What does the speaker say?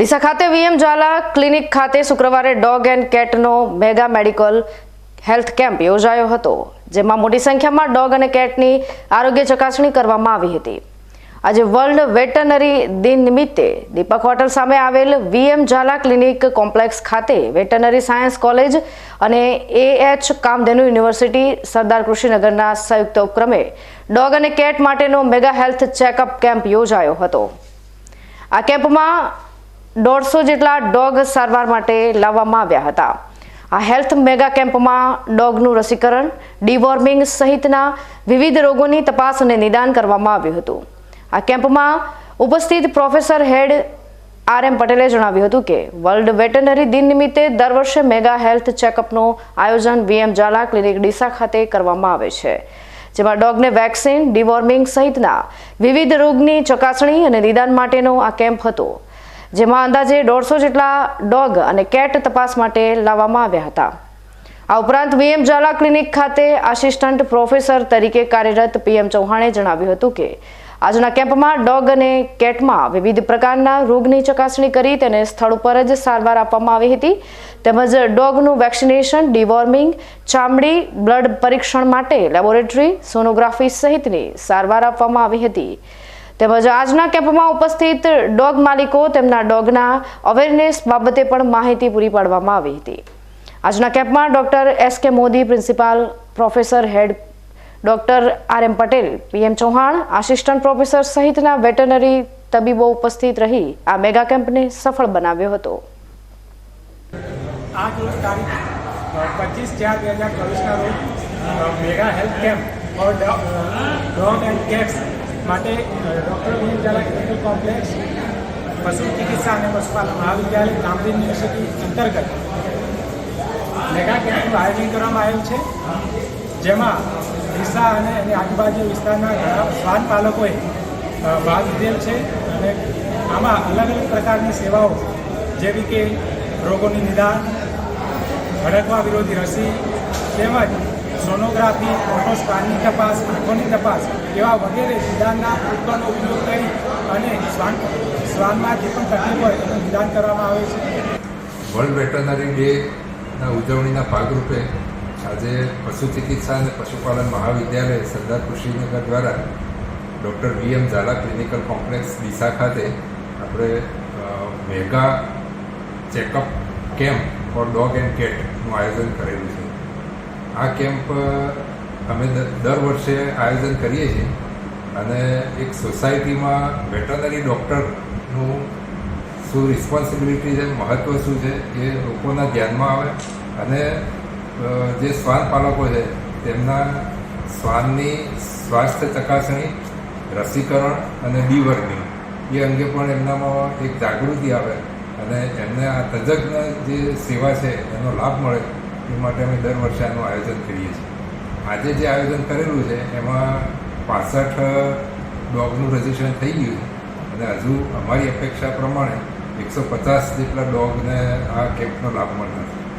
ડીસા ખાતે VM Zala clinic ખાતે શુક્રવારે ડોગ એન્ડ કેટનો મેગા મેડિકલ હેલ્થ કેમ્પ યોજાયો હતો, જેમાં મોટી સંખ્યામાં ડોગ અને કેટની આરોગ્ય ચકાસણી કરવામાં આવી હતી. આજે વર્લ્ડ વેટરનરી દિન નિમિત્તે દીપક હોટલ સામે આવેલ વીએમ ઝાલા ક્લિનિક કોમ્પ્લેક્સ ખાતે વેટરનરી સાયન્સ કોલેજ અને એએચ કામધેનુ યુનિવર્સિટી સરદાર કૃષિનગરના સંયુક્ત ઉપક્રમે ડોગ અને કેટ માટેનો મેગા હેલ્થ ચેકઅપ કેમ્પ યોજાયો હતો. આ કેમ્પમાં દોઢસો જેટલા ડોગ સારવાર માટે લાવવામાં આવ્યા હતા. આ હેલ્થ મેગા કેમ્પમાં ડોગનું રસીકરણ, ડીવોર્મિંગ સહિતના વિવિધ રોગોની તપાસ અને નિદાન કરવામાં આવ્યું હતું. આ કેમ્પમાં ઉપસ્થિત પ્રોફેસર હેડ આર એમ પટેલે જણાવ્યું હતું કે, વર્લ્ડ વેટનરી દિન નિમિત્તે દર વર્ષે મેગા હેલ્થ ચેકઅપનું આયોજન વીએમ ઝાલા ક્લિનિક ડીસા ખાતે કરવામાં આવે છે, જેમાં ડોગને વેક્સિન, ડિવોર્મિંગ સહિતના વિવિધ રોગની ચકાસણી અને નિદાન માટેનો આ કેમ્પ હતો. જેમાં અંદાજે દોઢસો જેટલા ડોગ અને કેટ તપાસ માટે લાવવામાં આવ્યા હતા. આ ઉપરાંત વીએમ ઝાલા ક્લિનિક ખાતે આસિસ્ટન્ટ પ્રોફેસર તરીકે કાર્યરત પીએમ ચૌહાણે જણાવ્યું હતું કે, આજના કેમ્પમાં ડોગ અને કેટમાં વિવિધ પ્રકારના રોગની ચકાસણી કરી તેને સ્થળ ઉપર જ સારવાર આપવામાં આવી હતી. તેમજ ડોગનું વેક્સિનેશન, ડિવોર્મિંગ, ચામડી, બ્લડ પરીક્ષણ માટે લેબોરેટરી, સોનોગ્રાફી સહિતની સારવાર આપવામાં આવી હતી. તેમજ આજના કેમ્પમાં ઉપસ્થિત ડોગ માલિકો, તેમના ડોગના અવેરનેસ બાબતે પણ માહિતી પૂરી પાડવામાં આવી હતી. આજના કેમ્પમાં doctor S K Modi, principal professor head doctor R M Patel, PM Chauhan, assistant professor સહિતના વેટરનરી તબીબો ઉપસ્થિત રહી આ મેગા કેમ્પને સફળ બનાવ્યો હતો. પચીસ ચાર બે હજાર ચોવીસના રોજ mega health camp dog and cats માટે ડૉક્ટર ઝાલા ક્લિનિકલ કોમ્પ્લેક્સ પશુ ચિકિત્સા અને પશુપાલન મહાવિદ્યાલય ગામડી યુનિવર્સિટી અંતર્ગત મેગા કેમ્પનું આયોજન કરવામાં આવેલ છે. જેમાં ડીસા અને એની આજુબાજુ વિસ્તારના ઘણા શ્વાન પાલકોએ ભાગ લીધેલ છે અને આમાં અલગ અલગ પ્રકારની સેવાઓ, જેવી કે રોગોની નિદાન ભડકવા વિરોધી રસી, તેમજ સોનોગ્રાફી ઓટોસ્કાનની તપાસ, આંખોની તપાસ એવા વગેરે નિદાનના ઉપકરણનો ઉપયોગ કરી અને શ્વાન, શ્વાનમાં જે પણ તકલીફ હોય એનું નિદાન કરવામાં આવે છે. વર્લ્ડ વેટરનરી ડેના ઉજવણીના ભાગરૂપે આજે પશુ ચિકિત્સા અને પશુપાલન મહાવિદ્યાલય સરદાર કૃષિનગર દ્વારા doctor V M Zala clinical complex Deesa ખાતે આપણે mega checkup camp for dog and કેટનું આયોજન કરેલું છે. આ કેમ્પ, અમે દર વર્ષે આયોજન કરીએ છીએ અને એક સોસાયટીમાં વેટરનરી ડૉક્ટરનું શું રિસ્પોન્સિબિલિટી છે મહત્ત્વ શું છે, એ લોકોના ધ્યાનમાં આવે અને જે શ્વાન પાલકો છે, તેમના શ્વાનની સ્વાસ્થ્ય ચકાસણી, રસીકરણ અને ડીવર્મિંગ, એ અંગે પણ એમનામાં એક જાગૃતિ આવે અને એમને આ તજજ્ઞ જે સેવા છે, એનો લાભ મળે. એ માટે અમે દર વર્ષે આનું આયોજન કરીએ છીએ. આજે જે આયોજન કરેલું છે, એમાં પાસઠ ડોગનું રજીસ્ટ્રેશન થઈ ગયું અને હજુ અમારી અપેક્ષા પ્રમાણે એકસો પચાસ જેટલા ડોગને આ કેમ્પનો લાભ મળનાર છે.